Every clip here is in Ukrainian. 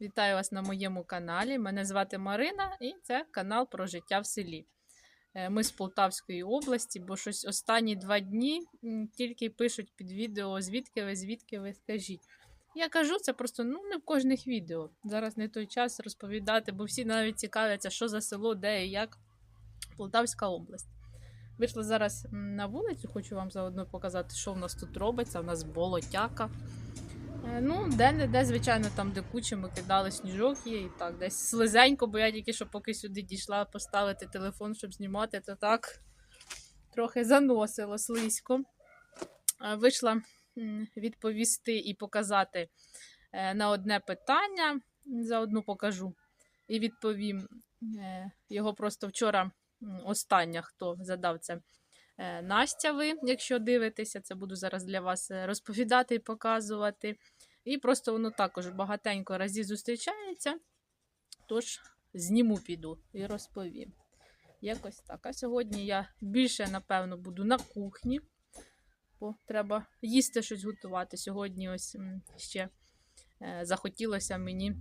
Вітаю вас на моєму каналі. Мене звати Марина і це канал про життя в селі. Е, Ми з Полтавської області, бо щось останні два дні тільки пишуть під відео, звідки ви, звідки ви скажіть. Я кажу це просто ну, не в кожних відео. Зараз не той час розповідати, бо всі навіть цікавляться, що за село, де і як. Полтавська область. Вийшла зараз на вулицю, хочу вам заодно показати, що в нас тут робиться. У нас болотяка. Е, Ну, де-не-де, звичайно, там, де кучі ми кидали сніжок є і так, десь слизенько, бо я тільки що поки сюди дійшла поставити телефон, щоб знімати, то так трохи заносило слизько. Е, Вийшла відповісти і показати е, на одне питання. Заодно покажу і відповім. Його просто вчора остання, хто задав це. Настя, ви, якщо дивитеся, це буду зараз для вас розповідати і показувати. І просто воно також багатенько разів зустрічається. Тож зніму піду і розповім. Якось так. А сьогодні я більше, напевно, буду на кухні, бо треба їсти щось готувати. Сьогодні ось ще е, захотілося мені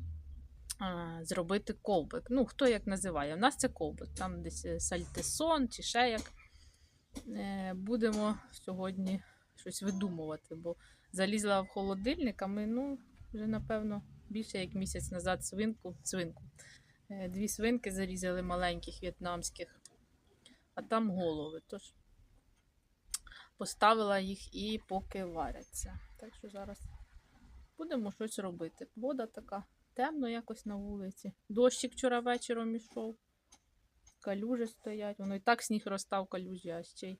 зробити ковбик. Ну, хто як називає. У нас це ковбик, там десь е, сальтисон чи ще як. Е, Будемо сьогодні щось видумувати, бо залізла в холодильник, а ми, ну, вже, напевно, більше як місяць назад свинку, свинку. Е, Дві свинки зарізали маленьких в'єтнамських, а там голови. Тож поставила їх і поки варяться. Так що зараз будемо щось робити. Вода така темно якось на вулиці. Дощик вчора вечором ішов. Калюжі стоять. Воно і так сніг розстав калюжі, а ще й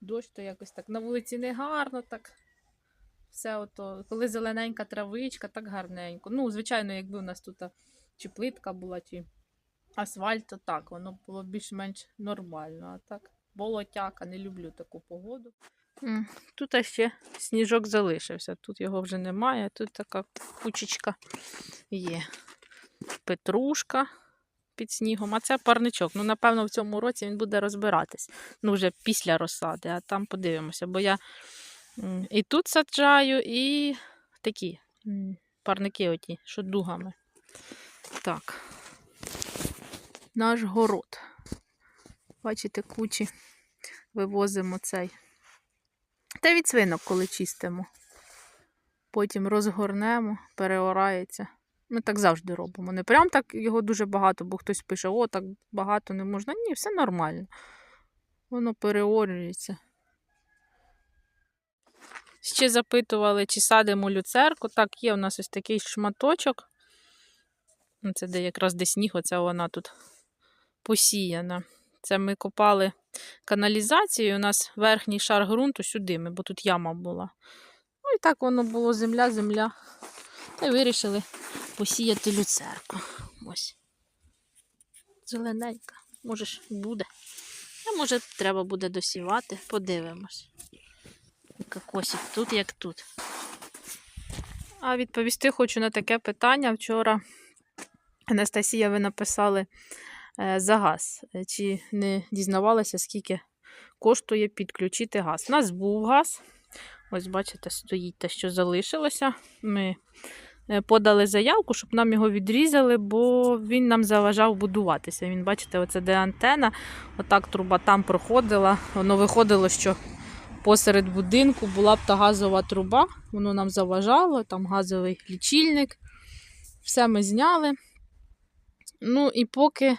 дощ, то якось так. На вулиці не гарно, так все ото, коли зелененька травичка, так гарненько. Ну, звичайно, якби у нас тут чи плитка була, чи асфальт, то так, воно було більш-менш нормально. А так, болотяка, не люблю таку погоду. Тут ще сніжок залишився. Тут його вже немає, тут така кучечка є. Петрушка під снігом, а це парничок. Ну, напевно, в цьому році він буде розбиратись. Ну, вже після розсади, а там подивимося, бо я і тут саджаю, і такі парники оті, що дугами. Так. Наш город. Бачите, кучі вивозимо цей. Та від свинок, коли чистимо. Потім розгорнемо, переорається. Ми так завжди робимо. Не прям так його дуже багато, бо хтось пише, о, так багато не можна. Ні, все нормально. Воно переорюється. Ще запитували, чи садимо люцерку. Так, є у нас ось такий шматочок. Ну, Це де якраз де сніг, оця вона тут посіяна. Це ми копали каналізацію, і у нас верхній шар ґрунту сюди, ми, бо тут яма була. Ну і так воно було земля, земля. Та й вирішили посіяти люцерку. Ось. Зелененька. Може буде. А може треба буде досівати. Подивимось. Кокосик тут, як тут. А відповісти хочу на таке питання. Вчора Анастасія, ви написали е, за газ. Е, Чи не дізнавалися, скільки коштує підключити газ? У нас був газ. Ось, бачите, стоїть те, що залишилося. Ми е, подали заявку, щоб нам його відрізали, бо він нам заважав будуватися. Він, бачите, оце де антена, отак труба там проходила. Воно виходило, що посеред будинку була б та газова труба, воно нам заважало, там газовий лічильник. Все ми зняли. Ну і поки,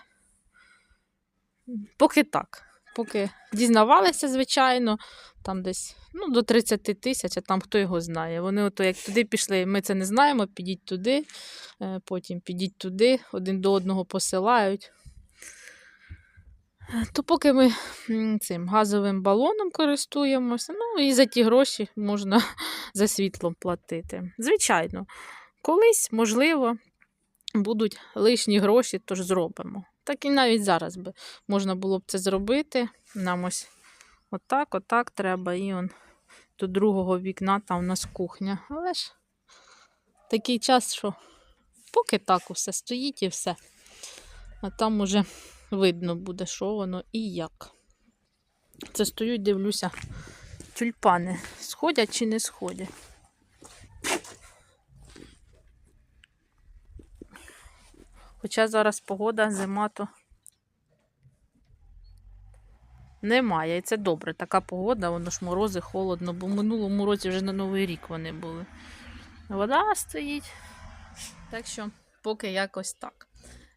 поки так. Поки дізнавалися, звичайно, там десь ну, до 30 тисяч, а там хто його знає. Вони ото як туди пішли, ми це не знаємо, підіть туди, е, потім підіть туди, один до одного посилають. То поки ми цим газовим балоном користуємося, ну і за ті гроші можна за світлом платити. Звичайно, колись, можливо, будуть лишні гроші, тож зробимо. Так і навіть зараз би можна було б це зробити. Нам ось отак, отак треба. І он до другого вікна там у нас кухня. Але ж такий час, що поки так усе стоїть і все. А там уже видно буде, що воно і як. Це стою і дивлюся, тюльпани сходять чи не сходять. Хоча зараз погода, зима, то немає. І це добре. Така погода, воно ж морози, холодно, бо в минулому році вже на Новий рік вони були. Вода стоїть. Так що, поки якось так.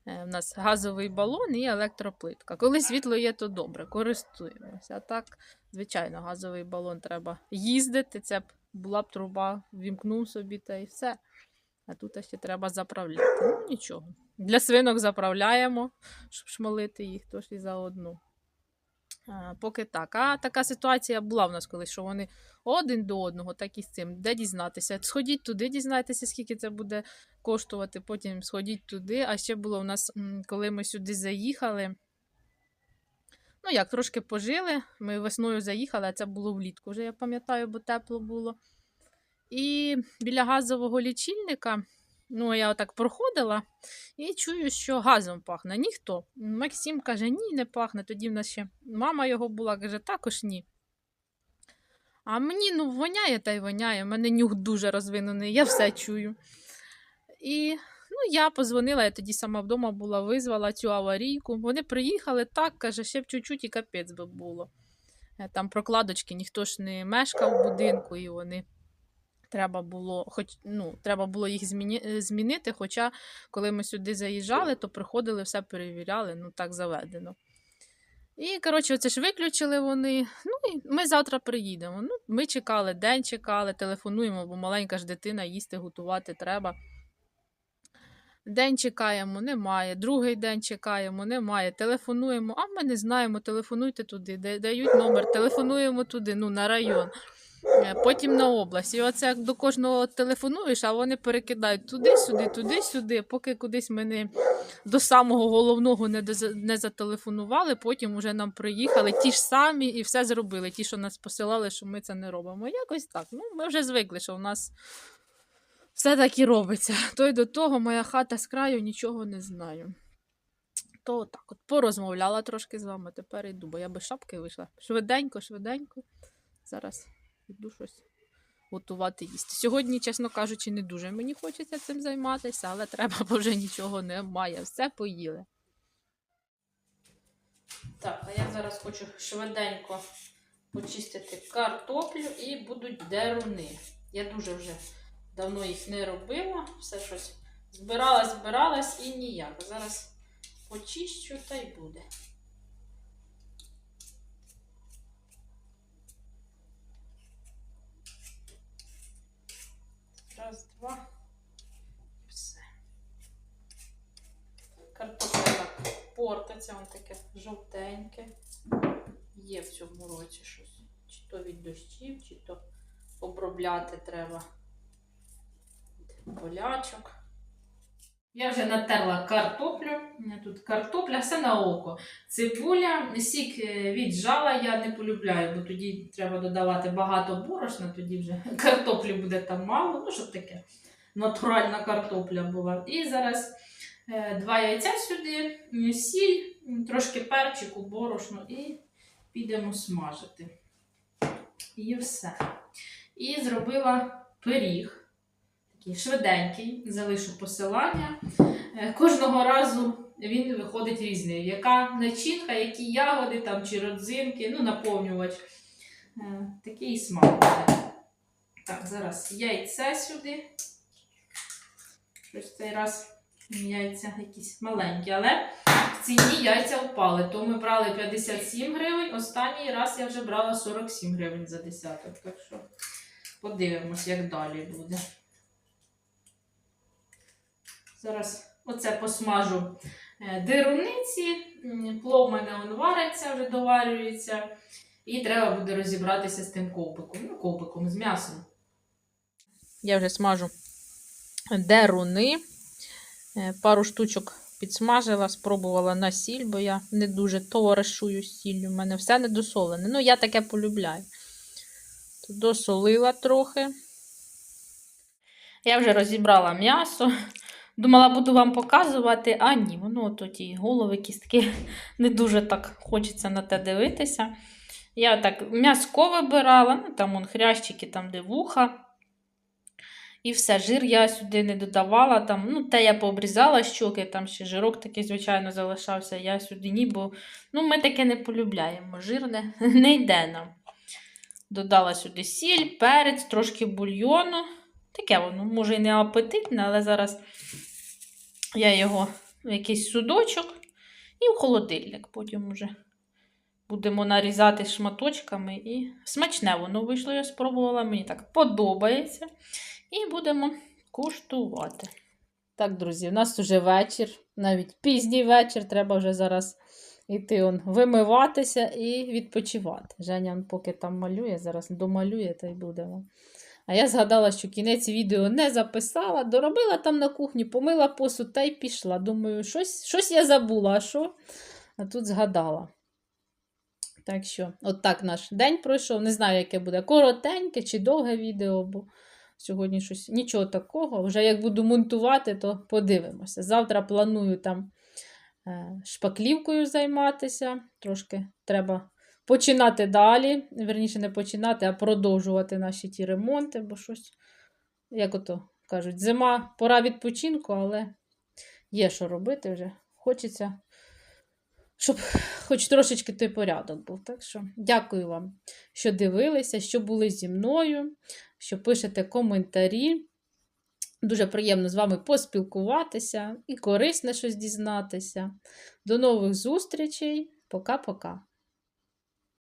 Е, У нас газовий балон і електроплитка. Коли світло є, то добре, користуємося. А так, звичайно, газовий балон треба їздити. Це б була б труба, вімкнув собі та і все. А тут ще треба заправляти. Ну, нічого. Для свинок заправляємо, щоб шмалити їх, тож і заодно. А, поки так. А така ситуація була в нас колись, що вони один до одного, так і з цим. Де дізнатися? Сходіть туди, дізнайтеся, скільки це буде коштувати, потім сходіть туди. А ще було у нас, коли ми сюди заїхали. Ну, як, трошки пожили. Ми весною заїхали, а це було влітку, вже я пам'ятаю, бо тепло було. І біля газового лічильника, ну, я отак проходила і чую, що газом пахне. Ніхто. Максим каже, ні, не пахне. Тоді в нас ще мама його була, каже, також ні. А мені ну, воняє та й воняє. У мене нюх дуже розвинений, я все чую. І ну, я позвонила, я тоді сама вдома була, визвала цю аварійку. Вони приїхали так, каже, ще б чуть-чуть і капець би було. Е, Там прокладочки, ніхто ж не мешкав в будинку, і вони треба було, хоч, ну, треба було їх зміні, е, змінити. Хоча, коли ми сюди заїжджали, то приходили, все перевіряли, ну так заведено. І, коротше, оце ж виключили вони. Ну, і ми завтра приїдемо. Ну, ми чекали, день чекали, телефонуємо, бо маленька ж дитина, їсти готувати треба. День чекаємо, немає. Другий день чекаємо, немає. Телефонуємо, а ми не знаємо, телефонуйте туди, да- дають номер, телефонуємо туди, ну, на район. Е, Потім на область. І оце як до кожного телефонуєш, а вони перекидають туди-сюди, туди-сюди, поки кудись ми не до самого головного не, не зателефонували, потім уже нам приїхали ті ж самі і все зробили. Ті, що нас посилали, що ми це не робимо. Якось так. Ну, ми вже звикли, що в нас все так і робиться. То й до того моя хата з краю нічого не знаю. То так от порозмовляла трошки з вами, тепер йду, бо я без шапки вийшла. Швиденько, швиденько. Зараз йду щось готувати їсти. Сьогодні, чесно кажучи, не дуже мені хочеться цим займатися, але треба, бо вже нічого немає. Все поїли. Так, а я зараз хочу швиденько почистити картоплю і будуть деруни. Я дуже вже давно їх не робила. Все щось збиралась, збиралась і ніяк. Зараз почищу та й буде. Раз, два. Все. Картопля портиться, воно таке жовтеньке. Є в цьому році щось. Чи то від дощів, чи то обробляти треба болячок. Я вже натерла картоплю. Тут картопля, все на око. Цибуля, сік е, віджала, я не полюбляю, бо тоді треба додавати багато борошна, тоді вже картоплі буде там мало, ну щоб таке натуральна картопля була. І зараз е, два яйця сюди, сіль, трошки перчику, борошно і підемо смажити. І все. І зробила пиріг. Такий швиденький, залишу посилання. Е, Кожного разу він виходить різний. Яка начинка, які ягоди там, чи родзинки, ну, наповнювач. Е, Такий смак. Так, зараз яйце сюди. Щось цей раз яйця якісь маленькі, але в ціні яйця впали. То ми брали 57 гривень, останній раз я вже брала 47 гривень за десяток. Так що подивимось, як далі буде. Зараз оце посмажу е, дируниці. Плов у мене он вариться, вже доварюється. І треба буде розібратися з тим ковбиком. Ну, ковбиком з м'ясом. Я вже смажу деруни. Е, Пару штучок підсмажила, спробувала на сіль, бо я не дуже товаришую з сіллю. У мене все недосолене. Ну, я таке полюбляю. Досолила трохи. Я вже розібрала м'ясо. Думала, буду вам показувати, а ні, воно то ті голови, кістки не дуже так хочеться на те дивитися. Я так м'яско вибирала, ну там он хрящики, там де вуха. І все, жир я сюди не додавала. Там, ну, те я пообрізала щоки, там ще жирок такий, звичайно, залишався. Я сюди ні, бо ну, ми таке не полюбляємо. Жирне не йде нам. Додала сюди сіль, перець, трошки бульйону. Таке воно, може, і не апетитне, але зараз я його в якийсь судочок і в холодильник. Потім уже будемо нарізати шматочками. І смачне воно вийшло, я спробувала. Мені так подобається. І будемо куштувати. Так, друзі, у нас вже вечір, навіть пізній вечір. Треба вже зараз йти он, вимиватися і відпочивати. Женя поки там малює, зараз домалює та й будемо. А я згадала, що кінець відео не записала, доробила там на кухні, помила посуд та й пішла. Думаю, щось, щось я забула, а що? А тут згадала. Так що, от так наш день пройшов. Не знаю, яке буде коротеньке чи довге відео, бо сьогодні щось нічого такого. Вже як буду монтувати, то подивимося. Завтра планую там е, шпаклівкою займатися. Трошки треба починати далі. Верніше, не починати, а продовжувати наші ті ремонти, бо щось, як ото кажуть, зима, пора відпочинку, але є що робити вже. Хочеться, щоб хоч трошечки той порядок був. Так що дякую вам, що дивилися, що були зі мною, що пишете коментарі. Дуже приємно з вами поспілкуватися і корисне щось дізнатися. До нових зустрічей. Пока-пока.